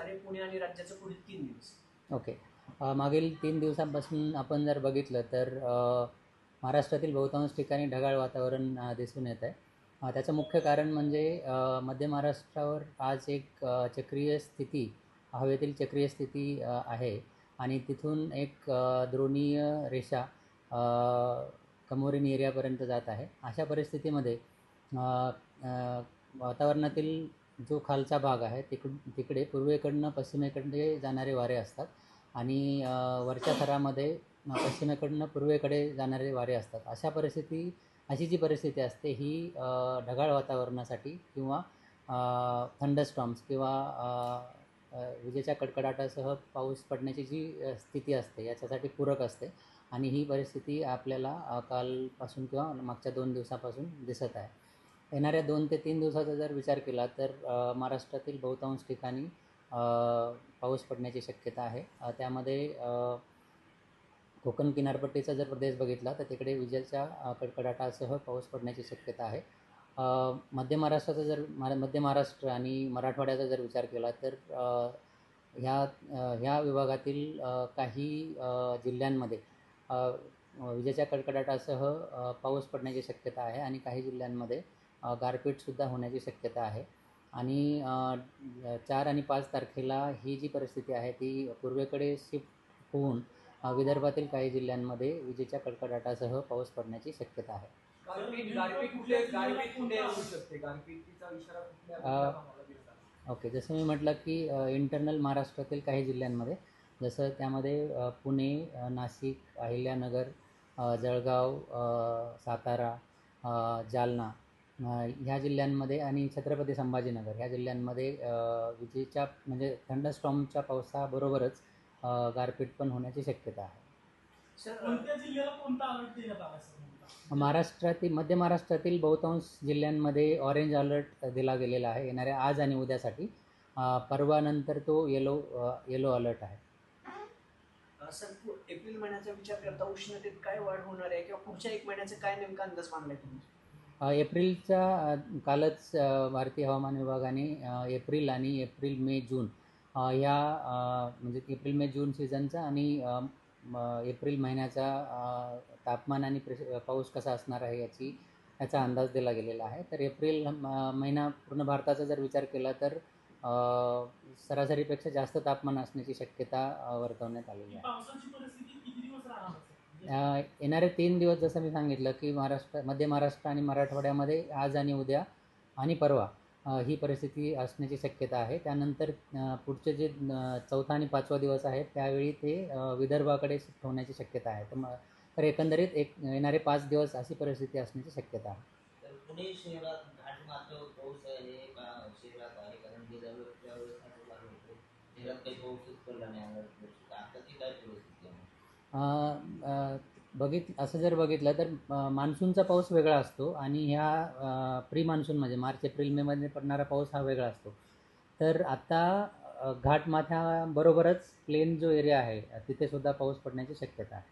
असणार आहे पुणे आणि राज्याचं पुढील तीन दिवस. ओके. मागील तीन दिवसांपासून आपण जर बघितलं तर महाराष्ट्रातील बहुतांश ठिकाणी ढगाळ वातावरण दिसून येत आहे. त्याचं मुख्य कारण म्हणजे मध्य महाराष्ट्रावर आज एक चक्रीय स्थिती हवेतील चक्रीय स्थिती आहे. आणि तिथून एक द्रोणीय रेषा कमोरीन एरियापर्यंत जात आहे. अशा परिस्थितीमध्ये वातावरणातील जो खालचा भाग आहे तिकड तिकडे पूर्वेकडनं पश्चिमेकडे जाणारे वारे असतात आणि वरच्या थरामध्ये पश्चिमेकडनं पूर्वेकडे जाणारे वारे असतात. अशा परिस्थिती अशी जी परिस्थिती असते ही ढगाळ वातावरणासाठी किंवा थंडस्टॉम्स किंवा विजेच्या कडकडाटासह पाऊस पडण्याची जी स्थिती असते याच्यासाठी पूरक असते आणि ही परिस्थिती आपल्याला कालपासून किंवा मागच्या दोन दिवसापासून दिसत आहे. येणाऱ्या दोन ते तीन दिवसाचा जर विचार केला तर महाराष्ट्रातील बहुतांश ठिकाणी पाऊस पडण्याची शक्यता आहे. त्यामध्ये कोकण किनारपट्टीचा जर प्रदेश बघितला तर तिकडे विजेच्या कडकडाटासह पाऊस पडण्याची शक्यता आहे. मध्य महाराष्ट्राचा जर मध्य महाराष्ट्र आणि मराठवाड्याचा जर विचार केला तर ह्या ह्या विभागातील काही जिल्ह्यांमध्ये विजेच्या कडकडाटासह पाऊस पडण्याची शक्यता आहे. आणि काही जिल्ह्यांमध्ये गारपीटसुद्धा होण्याची शक्यता आहे. आणि चार आणि पाच तारखेला ही जी परिस्थिती आहे ती पूर्वेकडे शिफ्ट होऊन विदर्भातील काही जिल्ह्यांमध्ये विजेच्या कडकडाटासह पाऊस पडण्याची शक्यता आहे? ओके जसं मी म्हटलं की इंटरनल महाराष्ट्रातील काही जिल्ह्यांमध्ये जसं त्यामध्ये पुणे नाशिक अहिल्यानगर जळगाव सातारा जालना ह्या जिल्ह्यांमध्ये आणि छत्रपती संभाजीनगर ह्या जिल्ह्यांमध्ये विजेच्या म्हणजे थंडस्टॉर्मच्या पावसाबरोबरच अ, गारपीट पण होण्याची शक्यता आहे? महाराष्ट्रातील मध्य महाराष्ट्रातील बहुतांश जिल्ह्यांमध्ये ऑरेंज अलर्ट दिला गेलेला आहे. येणाऱ्या आज आणि उद्यासाठी परवानंतर तो येलो येलो अलर्ट आहे. एप्रिल महिन्याचा विचार करता उष्णतेत काय वाढ होणार आहे किंवा पुढच्या एक महिन्याचा काय नेमका अंदाज मांडलाय तुम्ही? अ, एप्रिलच्या कालच भारतीय हवामान विभागाने एप्रिल आणि एप्रिल मे जून ह्या म्हणजे एप्रिल मे जून सीझनचा आणि म, एप्रिल महिन्याचा तापमान आणि प्रेश पाऊस कसा असणार आहे याची याचा अंदाज दिला गेलेला आहे. तर एप्रिल महिना पूर्ण भारताचा जर विचार केला तर सरासरीपेक्षा जास्त तापमान असण्याची शक्यता वर्तवण्यात आलेली आहे. येणारे तीन दिवस जसं मी सांगितलं की महाराष्ट्र मध्य महाराष्ट्र आणि मराठवाड्यामध्ये आज आणि उद्या आणि परवा ही परिस्थिती असण्याची शक्यता आहे. त्यानंतर पुढचे जे चौथा आणि पाचवा दिवस आहेत त्यावेळी ते विदर्भाकडे शिफ्ट होण्याची शक्यता आहे. तर तर एकंदरीत एक येणारे पाच दिवस अशी परिस्थिती असण्याची शक्यता आहे. तर पुणे शहरात घाट मात्र पाऊस आहे शहरात आहे कारण गेल्या वेळेस त्यावेळेस शहरात काही पाऊसच पडला नाही काय परिस्थिती आहे? बघित असं जर बघितलं तर मान्सूनचा पाऊस वेगळा असतो आणि ह्या प्री मान्सूनमध्ये म्हणजे मार्च एप्रिल मेमध्ये पडणारा पाऊस हा वेगळा असतो. तर आता घाटमाथ्याबरोबरच प्लेन जो एरिया आहे तिथे सुद्धा पाऊस पडण्याची शक्यता आहे.